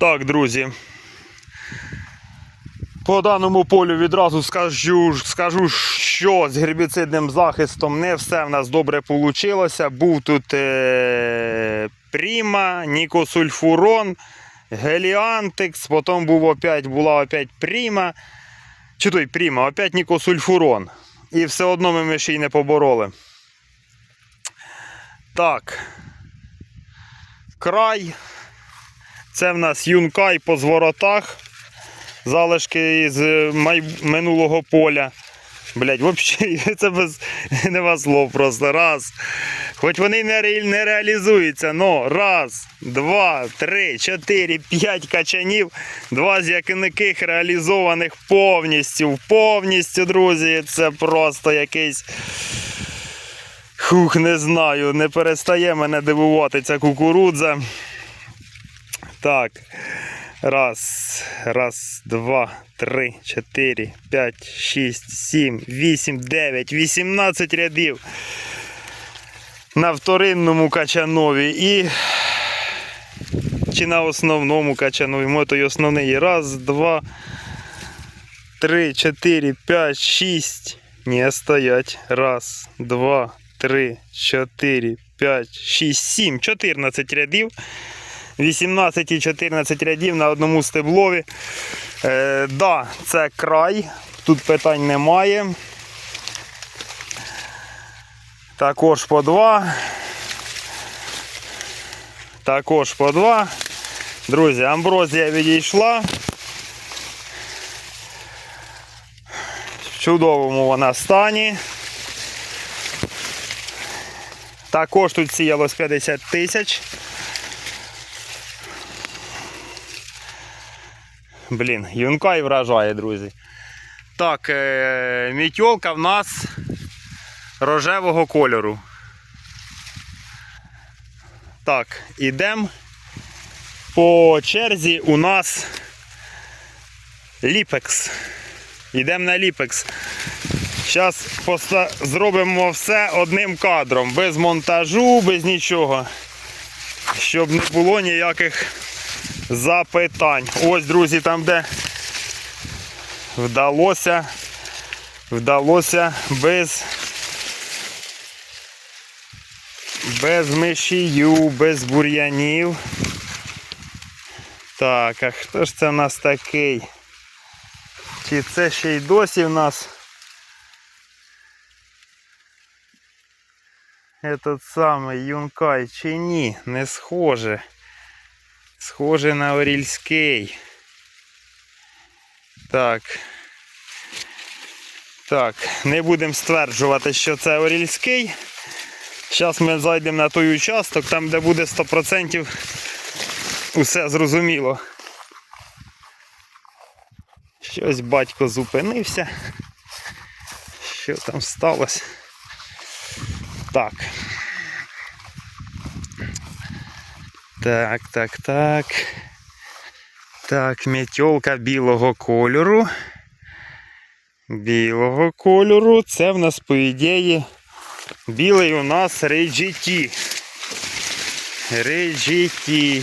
Так, друзі. По даному полю відразу скажу, скажу, що з гербіцидним захистом не все в нас добре вийшло. Був тут е, Пріма, Нікосульфурон, Геліантекс, потім був опять, була опять Пріма. Чи той Пріма, опять Нікосульфурон. І все одно ми мишій не побороли. Так. Край. Це в нас юнкай по зворотах. Залишки з е, май... минулого поля. Блять, взагалі, це без нема слов просто. Раз. Хоч вони не, ре... не реалізуються, но раз, два, три, чотири, п'ять качанів, два з яких реалізованих повністю. Повністю, друзі, це просто якийсь. Хух, не знаю, не перестає мене дивувати ця кукурудза. Так. Раз, раз, два, три, чотири, п'ять, шість, сім, вісім, дев'ять, вісімнадцять рядів на вторинному качанові і чи на основному качанові. Мото основний. Раз, два, три, чотири, п'ять, шість. Не стоять. Раз, два, три, чотири, п'ять, шість, сім, 14 рядів. 18 і 14 рядів на одному стеблові. Е, да, це край, тут питань немає. Також по два. Також по два. Друзі, амброзія відійшла. В чудовому вона стані. Також тут сіялось 50 тисяч. Блін, юнкай вражає, друзі. Так, е- мітьолка в нас рожевого кольору. Так, ідемо. По черзі у нас ліпекс. Йдемо на ліпекс. Зараз зробимо все одним кадром, без монтажу, без нічого. Щоб не було ніяких запитань. Ось, друзі, там, де вдалося, вдалося без, без мишію, без бур'янів. Так, а хто ж це в нас такий? Чи це ще й досі в нас? Этот самий юнкай чи ні? Не схоже. Схоже на Орільський. Так. Так, не будемо стверджувати, що це Орільський. Зараз ми зайдемо на той участок, там де буде 100% усе зрозуміло. Щось батько зупинився. Що там сталося? Так. Так, так, так. Так, м'ятьолка білого кольору. Білого кольору. Це в нас, по ідеї, білий у нас RGT. RGT.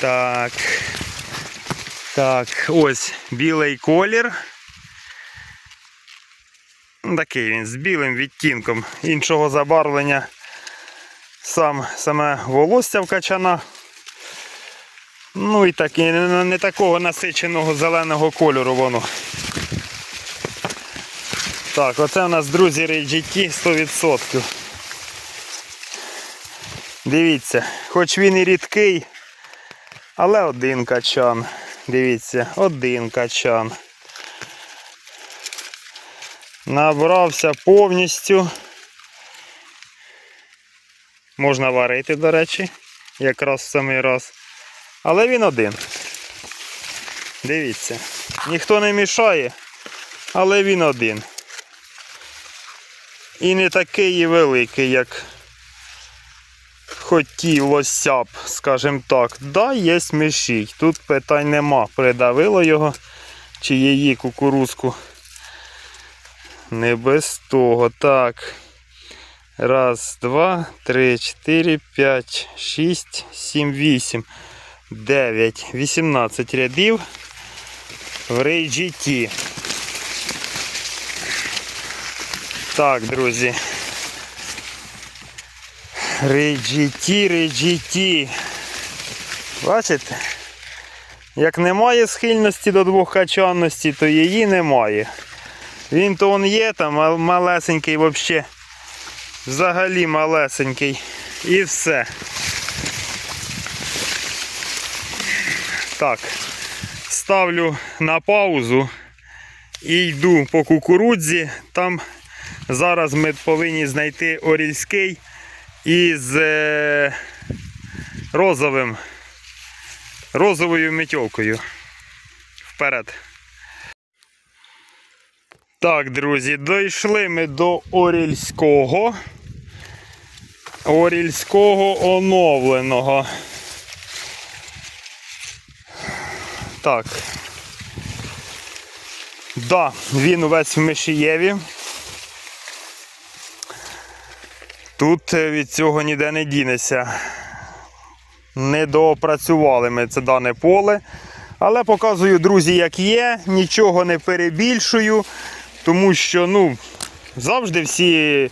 Так. Так, ось білий колір. Такий він з білим відтінком іншого забарвлення сам, саме волосся в качана. Ну і так, і не, такого насиченого зеленого кольору воно. Так, оце у нас, друзі, RGT 100%. Дивіться, хоч він і рідкий, але один качан. Дивіться, один качан. Набрався повністю. Можна варити, до речі, якраз в самий раз. Але він один. Дивіться. Ніхто не мішає, але він один. І не такий великий, як хотілося б, скажімо так. Да, є мішій. Тут питань нема. Придавило його чи її кукурузку. Не без того. Так. Раз, два, три, чотири, п'ять, шість, сім, вісім. 9, 18 рядів в RGT. Так, друзі. RGT, RGT. Бачите? Як немає схильності до двохкачанності, то її немає. Він то он є, там мал- малесенький взагалі. Взагалі малесенький. І все. Так. Ставлю на паузу і йду по кукурудзі. Там зараз ми повинні знайти орільський із е, розовим, розовою метьолкою. Вперед. Так, друзі, дійшли ми до Орільського. Орільського оновленого. Так. Да, він увесь в Мишієві. Тут е, від цього ніде не дінеся. Не доопрацювали ми це дане поле. Але показую, друзі, як є, нічого не перебільшую, тому що ну, завжди всі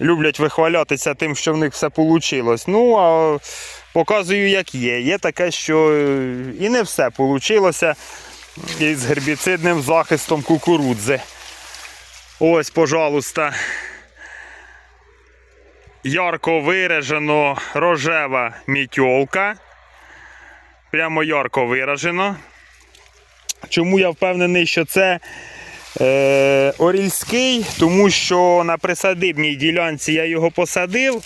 люблять вихвалятися тим, що в них все вийшло. Ну, а показую, як є. Є таке, що е, і не все вийшло із гербіцидним захистом кукурудзи. Ось, пожалуйста. Ярко виражено рожева мітьолка. Прямо ярко виражено. Чому я впевнений, що це е, орільський, тому що на присадибній ділянці я його посадив,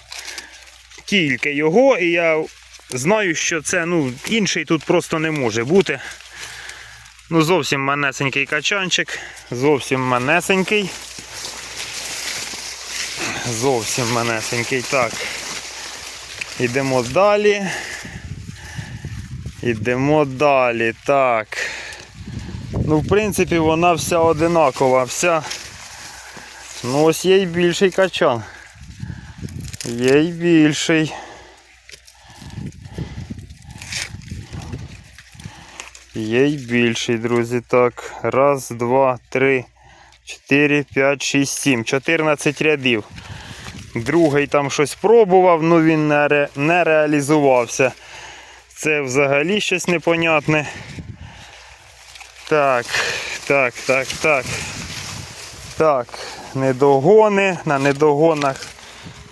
тільки його, і я знаю, що це ну, інший тут просто не може бути. Ну, зовсім манесенький качанчик, зовсім манесенький. Зовсім манесенький. Так. Ідемо далі. Ідемо далі. Так. Ну, в принципі, вона вся одинакова. Вся. Ну, ось є й більший качан. Є й більший. Є й більший, друзі. Так. Раз, два, три, чотири, п'ять, шість, сім. 14 рядів. Другий там щось пробував, ну він не, ре... не реалізувався. Це взагалі щось непонятне. Так, так, так, так. Так, недогони. На недогонах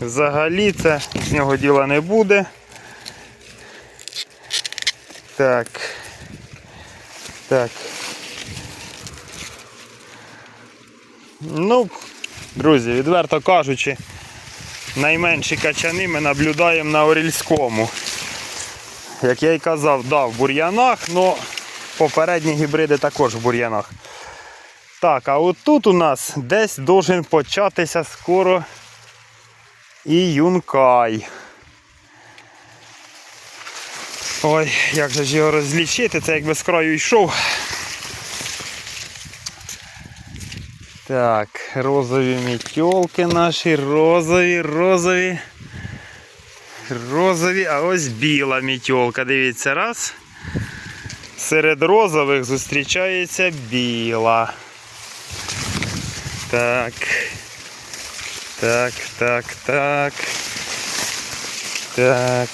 взагалі це з нього діла не буде. Так. Так. Ну, друзі, відверто кажучи, найменші качани ми наблюдаємо на Орільському. Як я й казав, да, в бур'янах, але попередні гібриди також в бур'янах. Так, а от тут у нас десь должен початися скоро і юнкай. Ой, як же ж його розлічити, це якби з краю йшов. Так, розові мітьолки наші, розові, розові. Розові, а ось біла мітьолка. Дивіться, раз. Серед розових зустрічається біла. Так. Так, так, так. Так.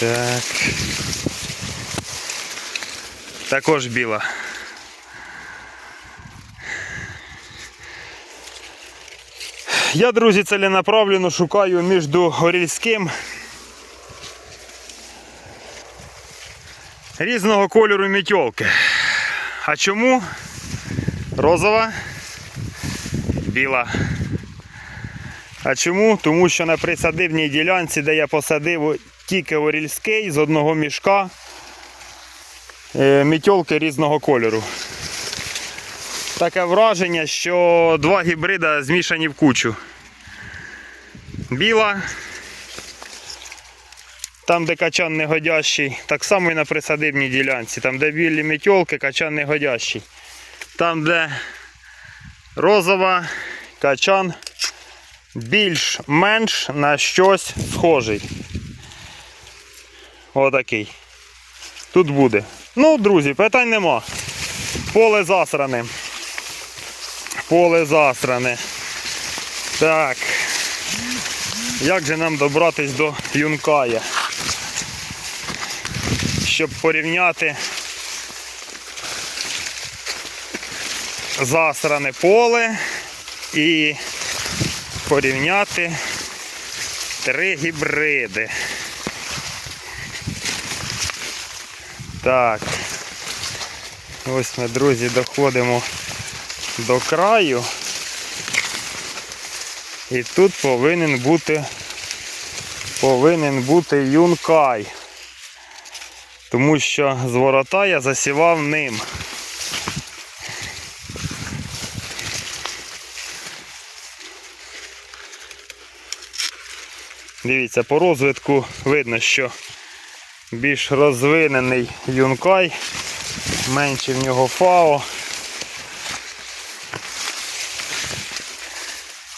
Так. Також біла. Я, друзі, ціленаправленно шукаю між Горільським різного кольору мітьолки. А чому? Розова, біла. А чому? Тому що на присадибній ділянці, де я посадив тільки орільський з одного мішка, е, мітьолки різного кольору. Таке враження, що два гібрида змішані в кучу. Біла. Там, де качан негодящий, так само і на присадибній ділянці. Там, де білі мітьолки, качан негодящий. Там, де розова, качан більш-менш на щось схожий. Отакий. Тут буде. Ну, друзі, питань нема. Поле засране. Поле засране. Так. Як же нам добратись до юнкая? Щоб порівняти засране поле і порівняти три гібриди. Так. Ось ми, друзі, доходимо до краю. І тут повинен бути повинен бути юнкай. Тому що з ворота я засівав ним. Дивіться, по розвитку видно, що більш розвинений юнкай, менше в нього фао.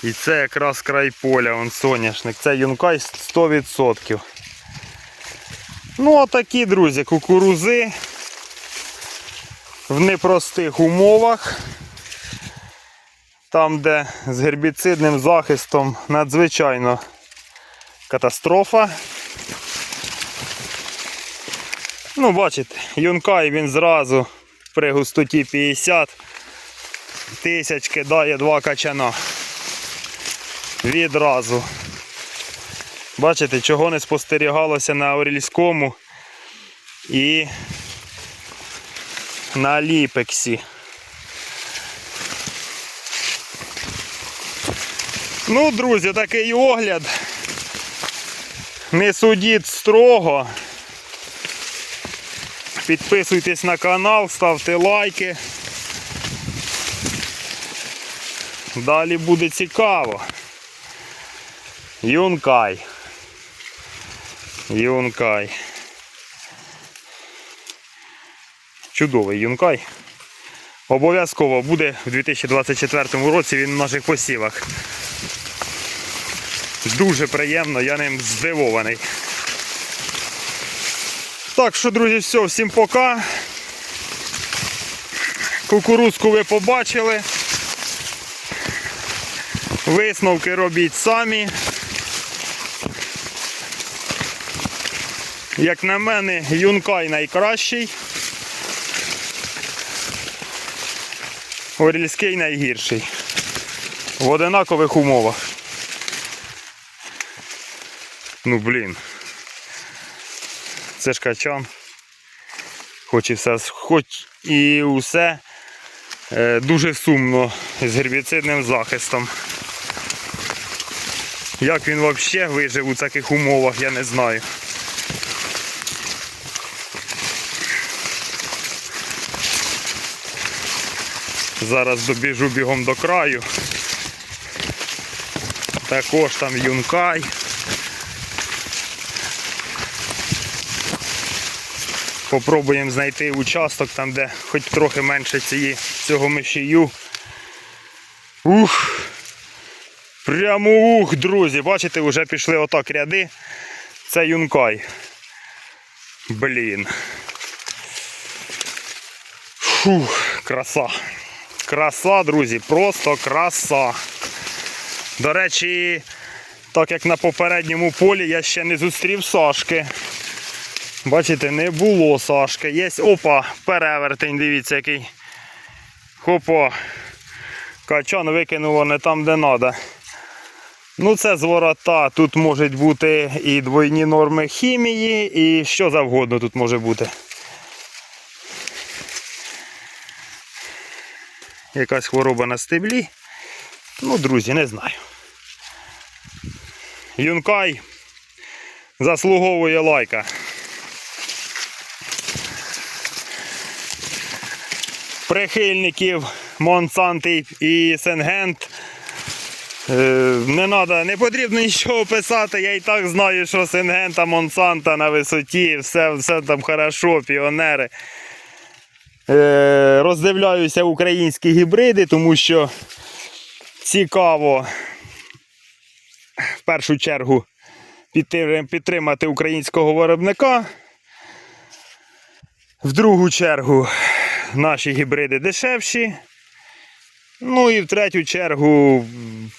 І це якраз край поля, он соняшник. Це юнкай 100%. Ну, а такі, друзі, кукурузи в непростих умовах. Там, де з гербіцидним захистом надзвичайно катастрофа. Ну, бачите, юнкай він зразу при густоті 50 тисяч кидає два качана. Відразу. Бачите, чого не спостерігалося на Орільському і на Ліпексі. Ну, друзі, такий огляд. Не судіть строго. Підписуйтесь на канал, ставте лайки. Далі буде цікаво. Юнкай. Юнкай. Чудовий юнкай. Обов'язково буде в 2024 році він в наших посівах. Дуже приємно, я ним здивований. Так що, друзі, все, всім пока. Кукурузку ви побачили. Висновки робіть самі. Як на мене, юнкай найкращий. Орільський найгірший. В одинакових умовах. Ну блін. Це ж качан. Хоч і все, хоч і усе е, дуже сумно з гербіцидним захистом. Як він взагалі вижив у таких умовах, я не знаю. Зараз добіжу бігом до краю. Також там юнкай. Попробуємо знайти участок там, де хоч трохи менше цієї, цього мишію. Ух! Прямо ух, друзі, бачите, вже пішли отак ряди. Це юнкай. Блін. Фух, краса. Краса, друзі, просто краса. До речі, так як на попередньому полі я ще не зустрів Сашки. Бачите, не було Сашки. Є опа, перевертень, дивіться який. Хопа. Качан викинуло не там, де треба. Ну це з ворота. Тут можуть бути і двойні норми хімії, і що завгодно тут може бути. Якась хвороба на стеблі. Ну, друзі, не знаю. Юнкай заслуговує лайка. Прихильників Монсанти і Сенгент. Е, Не надо, не потрібно нічого писати. Я і так знаю, що Сингента, Монсанта на висоті, все, все там хорошо, піонери. Е, Роздивляюся українські гібриди, тому що цікаво в першу чергу підтримати українського виробника. В другу чергу наші гібриди дешевші. Ну і в третю чергу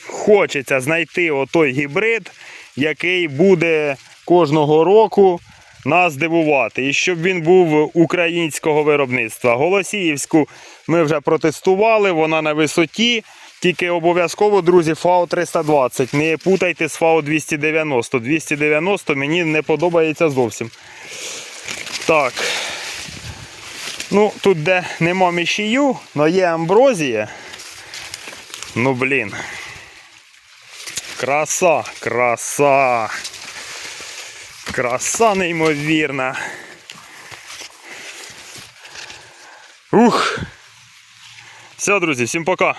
хочеться знайти отой гібрид, який буде кожного року нас дивувати. І щоб він був українського виробництва. Голосіївську ми вже протестували, вона на висоті. Тільки обов'язково, друзі, ФАО 320. Не путайте з ФАО 290. 290 мені не подобається зовсім. Так. Ну, тут де нема мішію, але є амброзія. Ну, блін. Краса, краса. Краса неймовірна. Ух. Все, друзі, всім пока.